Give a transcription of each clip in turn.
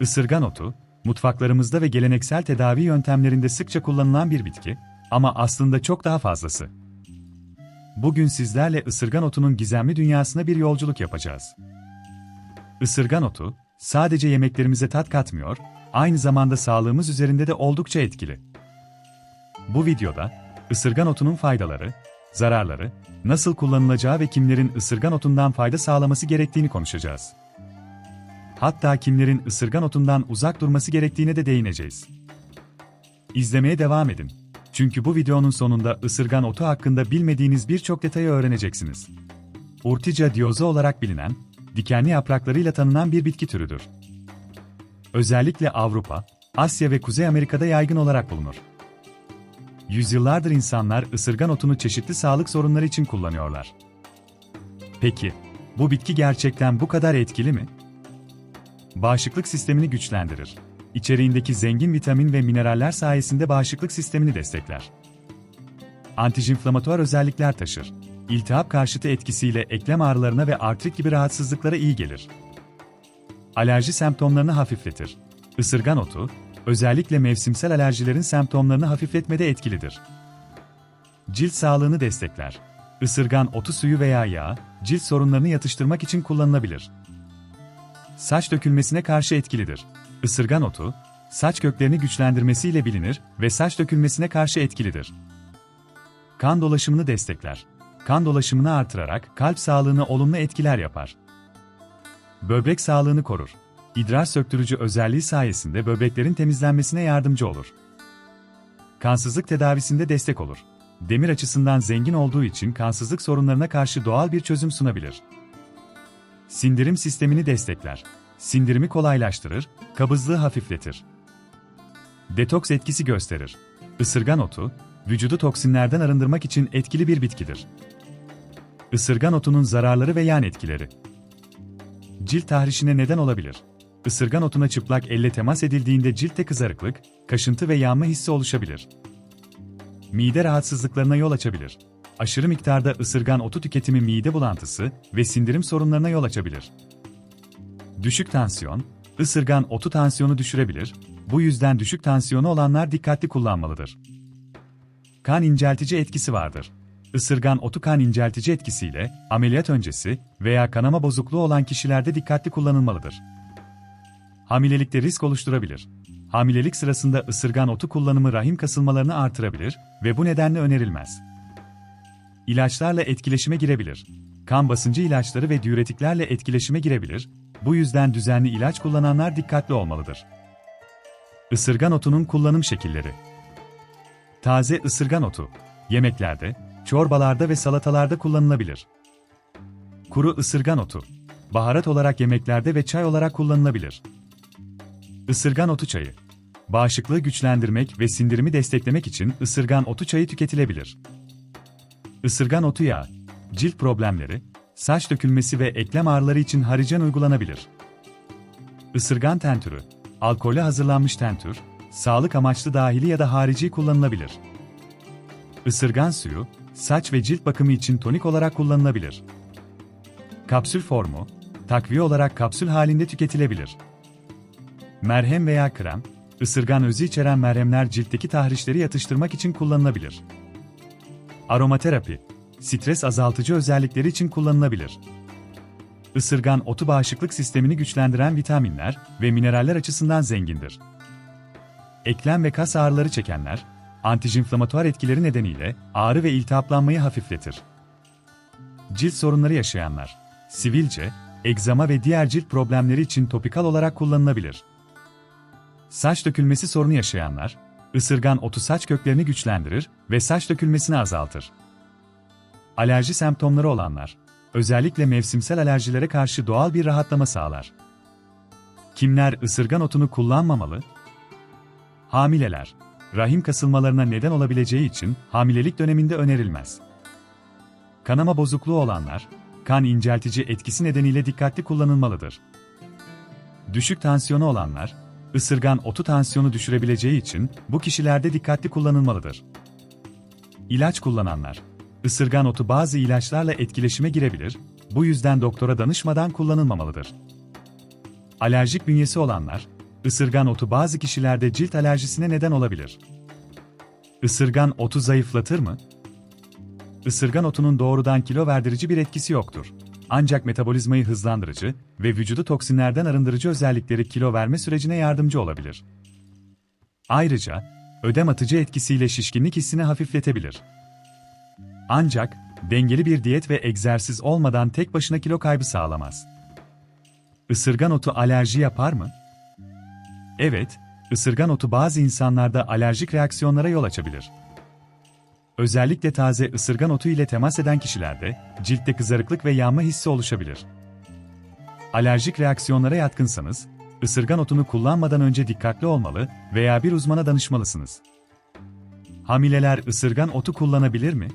Isırgan otu, mutfaklarımızda ve geleneksel tedavi yöntemlerinde sıkça kullanılan bir bitki ama aslında çok daha fazlası. Bugün sizlerle ısırgan otunun gizemli dünyasına bir yolculuk yapacağız. Isırgan otu, sadece yemeklerimize tat katmıyor, aynı zamanda sağlığımız üzerinde de oldukça etkili. Bu videoda, ısırgan otunun faydaları, zararları, nasıl kullanılacağı ve kimlerin ısırgan otundan fayda sağlaması gerektiğini konuşacağız. Hatta kimlerin ısırgan otundan uzak durması gerektiğine de değineceğiz. İzlemeye devam edin. Çünkü bu videonun sonunda ısırgan otu hakkında bilmediğiniz birçok detayı öğreneceksiniz. Urtica dioza olarak bilinen, dikenli yapraklarıyla tanınan bir bitki türüdür. Özellikle Avrupa, Asya ve Kuzey Amerika'da yaygın olarak bulunur. Yüzyıllardır insanlar ısırgan otunu çeşitli sağlık sorunları için kullanıyorlar. Peki, bu bitki gerçekten bu kadar etkili mi? Bağışıklık sistemini güçlendirir. İçeriğindeki zengin vitamin ve mineraller sayesinde bağışıklık sistemini destekler. Antijinflamatuar özellikler taşır. İltihap karşıtı etkisiyle eklem ağrılarına ve artrit gibi rahatsızlıklara iyi gelir. Alerji semptomlarını hafifletir. Isırgan otu, özellikle mevsimsel alerjilerin semptomlarını hafifletmede etkilidir. Cilt sağlığını destekler. Isırgan otu suyu veya yağı, cilt sorunlarını yatıştırmak için kullanılabilir. Saç dökülmesine karşı etkilidir. Isırgan otu, saç köklerini güçlendirmesiyle bilinir ve saç dökülmesine karşı etkilidir. Kan dolaşımını destekler. Kan dolaşımını artırarak kalp sağlığına olumlu etkiler yapar. Böbrek sağlığını korur. İdrar söktürücü özelliği sayesinde böbreklerin temizlenmesine yardımcı olur. Kansızlık tedavisinde destek olur. Demir açısından zengin olduğu için kansızlık sorunlarına karşı doğal bir çözüm sunabilir. Sindirim sistemini destekler. Sindirimi kolaylaştırır, kabızlığı hafifletir. Detoks etkisi gösterir. Isırgan otu, vücudu toksinlerden arındırmak için etkili bir bitkidir. Isırgan otunun zararları ve yan etkileri. Cilt tahrişine neden olabilir. Isırgan otuna çıplak elle temas edildiğinde ciltte kızarıklık, kaşıntı ve yanma hissi oluşabilir. Mide rahatsızlıklarına yol açabilir. Aşırı miktarda ısırgan otu tüketimi mide bulantısı ve sindirim sorunlarına yol açabilir. Düşük tansiyon, ısırgan otu tansiyonu düşürebilir, bu yüzden düşük tansiyonu olanlar dikkatli kullanmalıdır. Kan inceltici etkisi vardır. Isırgan otu kan inceltici etkisiyle ameliyat öncesi veya kanama bozukluğu olan kişilerde dikkatli kullanılmalıdır. Hamilelikte risk oluşturabilir. Hamilelik sırasında ısırgan otu kullanımı rahim kasılmalarını artırabilir ve bu nedenle önerilmez. İlaçlarla etkileşime girebilir. Kan basıncı ilaçları ve diüretiklerle etkileşime girebilir, bu yüzden düzenli ilaç kullananlar dikkatli olmalıdır. Isırgan otunun kullanım şekilleri Taze ısırgan otu, yemeklerde, çorbalarda ve salatalarda kullanılabilir. Kuru ısırgan otu, baharat olarak yemeklerde ve çay olarak kullanılabilir. Isırgan otu çayı, bağışıklığı güçlendirmek ve sindirimi desteklemek için ısırgan otu çayı tüketilebilir. Isırgan otu yağı, cilt problemleri, saç dökülmesi ve eklem ağrıları için harican uygulanabilir. Isırgan tentürü, alkolle hazırlanmış tentür, sağlık amaçlı dahili ya da harici kullanılabilir. Isırgan suyu, saç ve cilt bakımı için tonik olarak kullanılabilir. Kapsül formu, takviye olarak kapsül halinde tüketilebilir. Merhem veya krem, ısırgan özü içeren merhemler ciltteki tahrişleri yatıştırmak için kullanılabilir. Aromaterapi, stres azaltıcı özellikleri için kullanılabilir. Isırgan otu bağışıklık sistemini güçlendiren vitaminler ve mineraller açısından zengindir. Eklem ve kas ağrıları çekenler, antijinflamatuar etkileri nedeniyle ağrı ve iltihaplanmayı hafifletir. Cilt sorunları yaşayanlar, sivilce, egzama ve diğer cilt problemleri için topikal olarak kullanılabilir. Saç dökülmesi sorunu yaşayanlar, ısırgan otu saç köklerini güçlendirir ve saç dökülmesini azaltır. Alerji semptomları olanlar, özellikle mevsimsel alerjilere karşı doğal bir rahatlama sağlar. Kimler ısırgan otunu kullanmamalı? Hamileler, rahim kasılmalarına neden olabileceği için hamilelik döneminde önerilmez. Kanama bozukluğu olanlar, kan inceltici etkisi nedeniyle dikkatli kullanılmalıdır. Düşük tansiyonu olanlar, ısırgan otu tansiyonu düşürebileceği için bu kişilerde dikkatli kullanılmalıdır. İlaç kullananlar, ısırgan otu bazı ilaçlarla etkileşime girebilir, bu yüzden doktora danışmadan kullanılmamalıdır. Alerjik bünyesi olanlar, Isırgan otu bazı kişilerde cilt alerjisine neden olabilir. Isırgan otu zayıflatır mı? Isırgan otunun doğrudan kilo verdirici bir etkisi yoktur. Ancak metabolizmayı hızlandırıcı ve vücudu toksinlerden arındırıcı özellikleri kilo verme sürecine yardımcı olabilir. Ayrıca, ödem atıcı etkisiyle şişkinlik hissini hafifletebilir. Ancak, dengeli bir diyet ve egzersiz olmadan tek başına kilo kaybı sağlamaz. Isırgan otu alerji yapar mı? Evet, ısırgan otu bazı insanlarda alerjik reaksiyonlara yol açabilir. Özellikle taze ısırgan otu ile temas eden kişilerde ciltte kızarıklık ve yanma hissi oluşabilir. Alerjik reaksiyonlara yatkınsanız, ısırgan otunu kullanmadan önce dikkatli olmalı veya bir uzmana danışmalısınız. Hamileler ısırgan otu kullanabilir mi?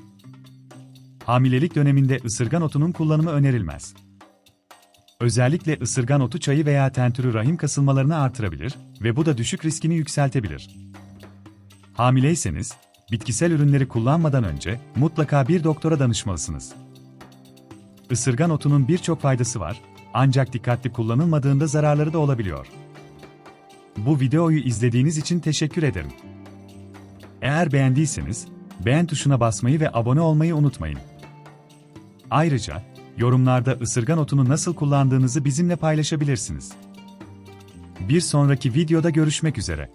Hamilelik döneminde ısırgan otunun kullanımı önerilmez. Özellikle ısırgan otu çayı veya tentürü rahim kasılmalarını artırabilir ve bu da düşük riskini yükseltebilir. Hamileyseniz, bitkisel ürünleri kullanmadan önce mutlaka bir doktora danışmalısınız. Isırgan otunun birçok faydası var, ancak dikkatli kullanılmadığında zararları da olabiliyor. Bu videoyu izlediğiniz için teşekkür ederim. Eğer beğendiyseniz, beğen tuşuna basmayı ve abone olmayı unutmayın. Ayrıca, yorumlarda ısırgan otunu nasıl kullandığınızı bizimle paylaşabilirsiniz. Bir sonraki videoda görüşmek üzere.